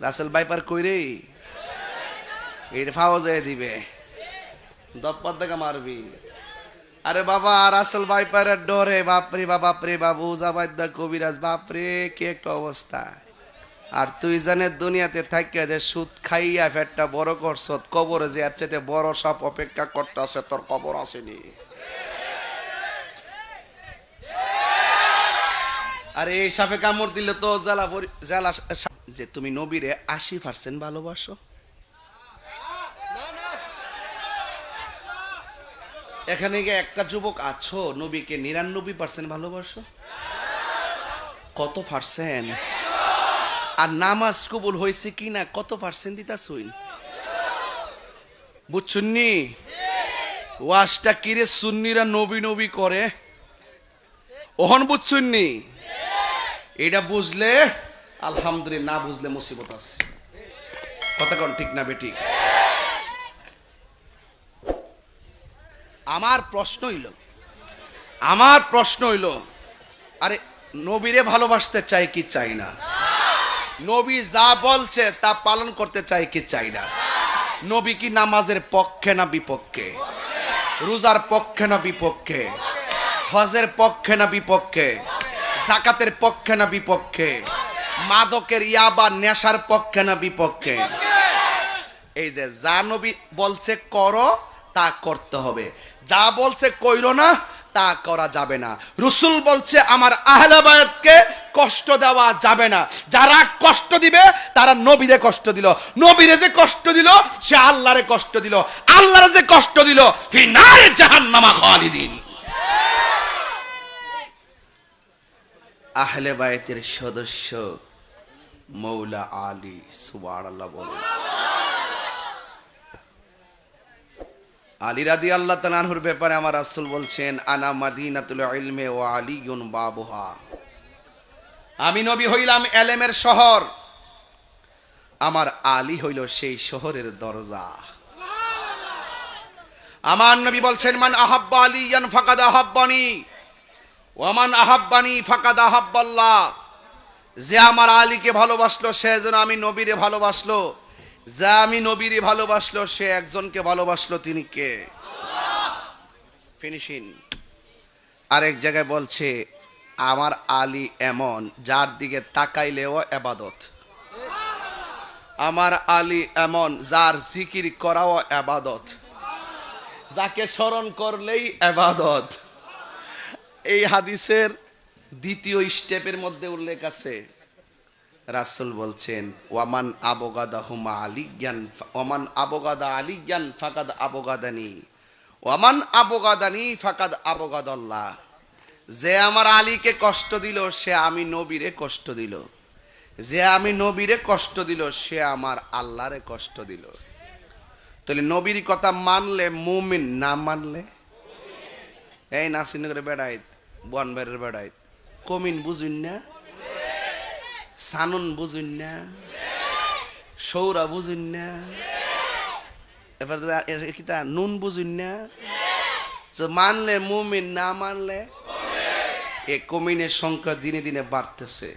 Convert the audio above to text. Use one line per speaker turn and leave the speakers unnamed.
রাসেল বাইপার কই রে এটা যায় দিবে। দপ্পার দেখা মারবি। আরে বাবা, রাসেল বাইপারের ডরে, বাপরে বাবা বাপরে বাবু জাবাইদা কবিরাজ, বাপরে, কি একটা অবস্থা। আর তুই জানে দুনিয়াতে থাকিয়া যে সুদ খাইয়া ফেটটা বড় করছ, কবরে যে আর চাইতে বড় সব অপেক্ষা করতে আছে তোর কবর আসেনি। আরে এই সাপে কামড় দিলে তো জ্বালা পরি- জ্বালা যে তুমি নবীরে আশি পার্সেন্ট ভালোবাসো? এখানে গিয়ে একটা যুবক আছো, নবীকে নিরানব্বই পার্সেন্ট ভালোবাসো? কত পার্সেন্ট? আর নামাজ কবুল হয়েছে কি না কত পার্সেন্ট দিতা শুন বুঝছুননি? ওয়াজটা কিরে সুন্নিরা নবী নবী করে? ওহন বুঝছুননি? এটা বুঝলে আলহামদুলিল্লাহ, না বুঝলে মুসিবত আছে। কথা কোন, ঠিক না বেটি আমার প্রশ্ন হইল, আমার প্রশ্ন হইল, আরে নবীরে ভালোবাসতে চাই কি চাই না? নবী যা বলছে তা পালন করতে চাই কি চাই না? নবী কি নামাজের পক্ষে না বিপক্ষে? রোজার পক্ষে না বিপক্ষে? হজের পক্ষে না বিপক্ষে? জাকাতের পক্ষে না বিপক্ষে? মাদকের ইয়াবা নেশার পক্ষে না বিপক্ষে? এই যে যা নবী বলছে করো, তা করতে হবে। যা বলছে কইরো না, তা করা যাবে না। রসুল বলছে, আমার আহলাবায়াতকে কষ্ট দেওয়া যাবে না। যারা কষ্ট দিবে, তারা নবীরে কষ্ট দিল। নবীরে যে কষ্ট দিল, সে আল্লাহরে কষ্ট দিল। আল্লাহরে যে কষ্ট দিল, ফিনারে জাহান্নামা খালিদিন। আহলে বায়তের সদস্য মৌলা আলী, সুবহানাল্লাহ বলেন। আলী রাদি আল্লাহ তালাহুর ব্যাপারে আমার রাসূল বলছেন, আনা মাদিনাতুল ইলমে ও আলীগুন বাবুহা। আমি নবী হইলাম এলেমের শহর। আমার আলী হইল সেই শহরের দরজা। আমার নবী বলছেন, মান আহাব্বা আলী আলিয়ান ফাকাদ আহাব্বানি। ওয়ামান আহাব্বানি ফাকাদ আহাব্বাল্লাহ। যে আমার আলীকে ভালোবাসলো, সে যেন আমি নবীরে ভালোবাসলো। যা আমি নবীরে ভালোবাসলো, সে একজনকে ভালোবাসলো, তিনি কে? ফিনিশিং। আরেক জায়গায় বলছে, আমার আলী এমন, যার দিকে তাকাইলেও এবাদত আমার আলী এমন, যার জিকির করাও এবাদত যাকে স্মরণ করলেই এবাদত এই হাদিসের দ্বিতীয় স্টেপের মধ্যে উল্লেখ আছে। রাসূল বলছেন, ওয়ামান আবগাদা হুমা আলিজ্ঞান ওয়ামান আবগাদা আলিজ্ঞান ফাকাদ আবগাদানি। ওয়ামান আবগাদানি ফাকাদ আবগাদাল্লাহ। যে আমার আলীকে কষ্ট দিল, সে আমি নবীরে কষ্ট দিল। যে আমি নবীরে কষ্ট দিল, সে আমার আল্লাহরে কষ্ট দিল। তাহলে নবীর কথা মানলে মুমিন না মানলে? এই নাসিনগরে বেড়াইত। বনবাড়ির বেড়াইত কমিন বুঝুন না? সানুন বুঝুন না? সৌরা বুঝুন না? এবার কিতা নুন বুঝুন না? মানলে মুমিন, না মানলে? এ কমিনের সংখ্যা দিনে দিনে বাড়তেছে।